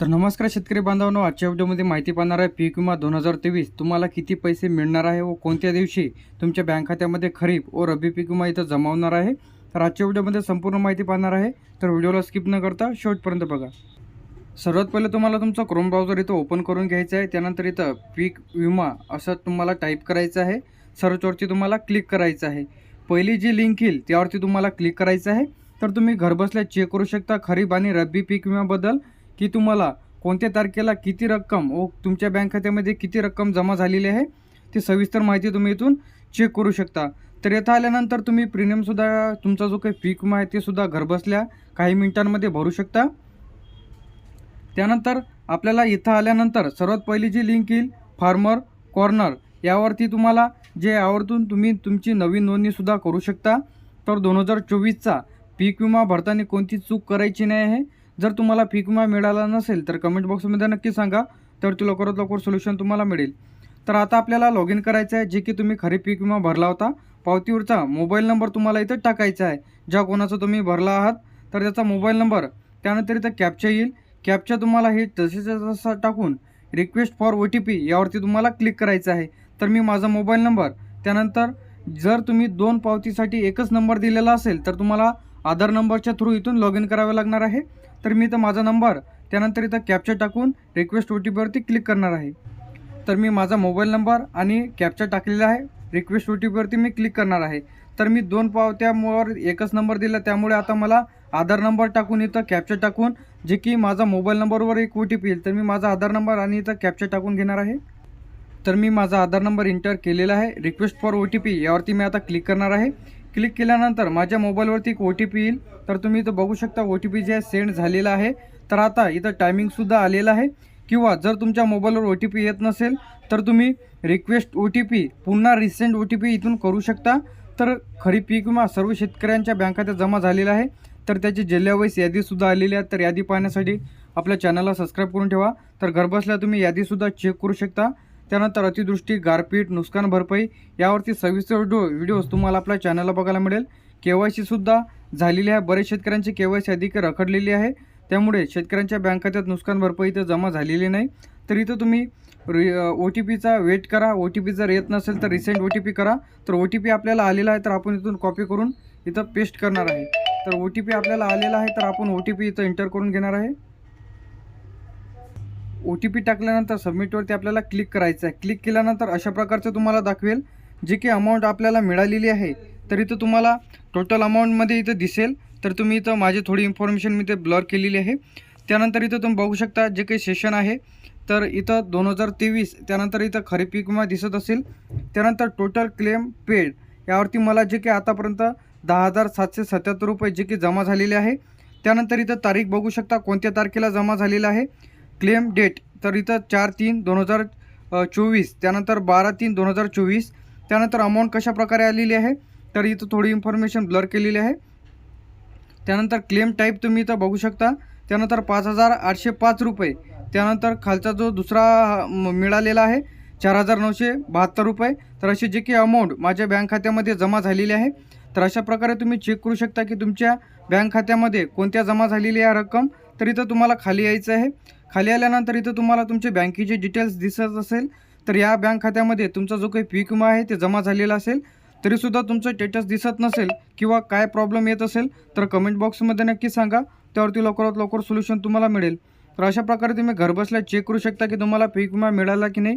तर नमस्कार शेतकरी बांधवांनो आजच्या व्हिडिओमध्ये माहिती पाहणार आहे पीक विमा दोन हजार तेवीस. तुम्हाला किती पैसे मिळणार आहे व कोणत्या दिवशी तुमच्या बँक खात्यामध्ये खरीप व रब्बी पीक विमा इथं जमा होणार आहे? तर आजच्या व्हिडिओमध्ये संपूर्ण माहिती पाहणार आहे. तर व्हिडिओला स्किप न करता शेवटपर्यंत बघा. सर्वात पहिले तुम्हाला तुमचं क्रोम ब्राउझर इथं ओपन करून घ्यायचं आहे. त्यानंतर इथं पीक विमा असं तुम्हाला टाईप करायचं आहे. सर्चवरती तुम्हाला क्लिक करायचं आहे. पहिली जी लिंक येईल त्यावरती तुम्हाला क्लिक करायचं आहे. तर तुम्ही घरबसल्या चेक करू शकता खरीप आणि रब्बी पीक विम्याबद्दल. की तुम्हाला कोणत्या तारखेला किती रक्कम व तुमच्या बँक खात्यामध्ये किती रक्कम जमा झालेली आहे ती सविस्तर माहिती तुम्ही इथून चेक करू शकता. तर येथे आल्यानंतर तुम्ही प्रीमियमसुद्धा तुमचा जो काही पीक विमा आहे ते सुद्धा घरबसल्या काही मिनिटांमध्ये भरू शकता. त्यानंतर आपल्याला इथं आल्यानंतर सर्वात पहिली जी लिंक येईल फार्मर कॉर्नर यावरती तुम्हाला जे आवर्तून तुम्ही तुमची नवीन नोंदणीसुद्धा करू शकता. तर दोन हजार चोवीसचा पीक विमा भरताना कोणती चूक करायची नाही आहे जर तुम्हाला पीक विमा मिळाला नसेल तर कमेंट बॉक्समध्ये नक्की सांगा. तर ते लवकरात लवकर सोल्युशन तुम्हाला मिळेल. तर आता आपल्याला लॉग इन करायचं आहे जे की तुम्ही खरी पीक विमा भरला होता. पावतीवरचा मोबाईल नंबर तुम्हाला इथं टाकायचा आहे. ज्या कोणाचा तुम्ही भरला आहात तर त्याचा मोबाईल नंबर त्यानंतर इथं कॅप्चा येईल. कॅपचा तुम्हाला हे तसेच तसा टाकून request for O T P यावरती तुम्हाला क्लिक करायचं आहे. तर मी माझा मोबाईल नंबर त्यानंतर जर तुम्ही दोन पावतीसाठी एकच नंबर दिलेला असेल तर तुम्हाला आधार नंबरच्या थ्रू इथून लॉग इन करावे लागणार आहे. तर मी इथं माझा नंबर त्यानंतर इथं कॅप्चर टाकून रिक्वेस्ट ओ टी पीवरती क्लिक करणार आहे. तर मी माझा मोबाईल नंबर आणि कॅप्चर टाकलेला आहे. रिक्वेस्ट ओ टी पीवरती मी क्लिक करणार आहे. तर मी दोन पावत्यावर एकच नंबर दिला त्यामुळे आता मला आधार नंबर टाकून इथं कॅप्चर टाकून जे की माझा मोबाईल नंबरवर एक ओ टी पी येईल. तर मी माझा आधार नंबर आणि इथं कॅप्चर टाकून घेणार आहे. तर मी माझा आधार नंबर इंटर केलेला आहे. Request for O T P यावरती मी आता क्लिक करणार आहे. क्लिक केल्यानंतर माझ्या मोबाईलवरती एक ओ टी पी येईल. तर तुम्ही इथं बघू शकता ओ टी पी जे आहे सेंड झालेला आहे. तर आता इथं टायमिंगसुद्धा आलेलं आहे. किंवा जर तुमच्या मोबाईलवर ओ टी पी येत नसेल तर तुम्ही रिक्वेस्ट ओ टी पी पुन्हा रिसेंट ओ टी पी इथून करू शकता. तर खरी पीक विमा सर्व शेतकऱ्यांच्या बँक खात्यात जमा झालेला आहे. तर त्याची जिल्ह्यावाईस यादीसुद्धा आलेली आहे. तर यादी पाहण्यासाठी आपल्या चॅनलला सबस्क्राईब करून ठेवा. तर घरबसल्या तुम्ही यादीसुद्धा चेक करू शकता. त्यानंतर अतिदृष्टी गारपीट नुकसान भरपाई यावरती सविस्तर व्हिडिओ व्हिडिओज तुम्हाला आपल्या चॅनलला बघायला मिळेल. के वाय सीसुद्धा झालेली आहे. बरेच शेतकऱ्यांची के वाय सी अधिक रखडलेली आहे. त्यामुळे शेतकऱ्यांच्या बँक खात्यात नुकसान भरपाई इथं जमा झालेली नाही. तर इथं तुम्ही रि ओ टी पीचा वेट करा. ओ टी पी जर येत नसेल तर रिसेंट ओ टी पी करा. तर ओ टी पी आपल्याला आलेला आहे तर आपण इथून कॉपी करून इथं पेस्ट करणार आहे. तर ओ टी पी आपल्याला आलेला आहे तर आपण ओ टी पी इथं एंटर करून घेणार आहे. ओ टी पी टाकल्यानंतर सबमिटवरती आपल्याला क्लिक करायचं आहे. क्लिक केल्यानंतर अशा प्रकारचं तुम्हाला दाखवेल जे की अमाऊंट आपल्याला मिळालेली आहे. तर इथं तुम्हाला टोटल अमाऊंटमध्ये इथं दिसेल. तर तुम्ही इथं माझी थोडी इन्फॉर्मेशन मी ते ब्लर केलेली आहे. त्यानंतर इथं तुम्ही बघू शकता जे काही सेशन आहे. तर इथं दोन हजार तेवीस त्यानंतर इथं खरीप पीक विमा दिसत असेल. त्यानंतर टोटल क्लेम पेड यावरती मला जे काही आतापर्यंत दहा हजार सातशे सत्याहत्तर रुपये जे की जमा झालेले आहे. त्यानंतर इथं तारीख बघू शकता कोणत्या तारखेला जमा झालेलं आहे. Claim date. तर इथं चार तीन दोन हजार चोवीस त्यानंतर बारा तीन दोन हजार चोवीस त्यानंतर अमाऊंट कशाप्रकारे आलेली आहे? तर इथं थोडी इन्फॉर्मेशन ब्लर केलेली आहे. त्यानंतर क्लेम टाईप तुम्ही इथं बघू शकता. त्यानंतर पाच हजार आठशे पाच रुपये. त्यानंतर खालचा जो दुसरा म- मिळालेला आहे चार हजार नऊशे बहात्तर रुपये. तर अशी जे की अमाऊंट माझ्या बँक खात्यामध्ये जमा झालेली आहे तर अशा प्रकारे तुम्ही चेक करू शकता की तुमच्या बँक खात्यामध्ये कोणत्या जमा झालेली आहे रक्कम. तर इथं तुम्हाला खाली यायचं आहे. खाली आल्यानंतर इथं तुम्हाला तुमचे बँकेचे डिटेल्स दिसत असेल. तर या बँक खात्यामध्ये तुमचा जो काही पीक विमा आहे ते जमा झालेला असेल. तरीसुद्धा तुमचं स्टेटस दिसत नसेल किंवा काय प्रॉब्लेम येत असेल तर कमेंट बॉक्समध्ये नक्की सांगा. त्यावरती लवकरात लवकर सोल्युशन तुम्हाला मिळेल. तर अशा प्रकारे तुम्ही घरबसल्या चेक करू शकता की तुम्हाला पीक विमा मिळाला की नाही.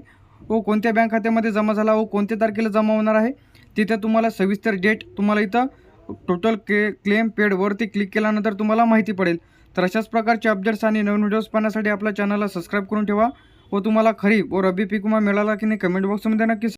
व कोणत्या बँक खात्यामध्ये जमा झाला व कोणत्या तारखेला जमा होणार आहे. तिथे तुम्हाला सविस्तर डेट तुम्हाला इथं टोटल के क्लेम पेडवरती क्लिक केल्यानंतर तुम्हाला माहिती पडेल. तर अशाच प्रकारचे अपडेट्स आणि नवीन व्हिडिओज पाहण्यासाठी आपल्या चॅनलला सबस्क्राईब करून ठेवा व तुम्हाला खरीप व रब्बी पीक विमा मिळाला की नाही कमेंट बॉक्समध्ये नक्की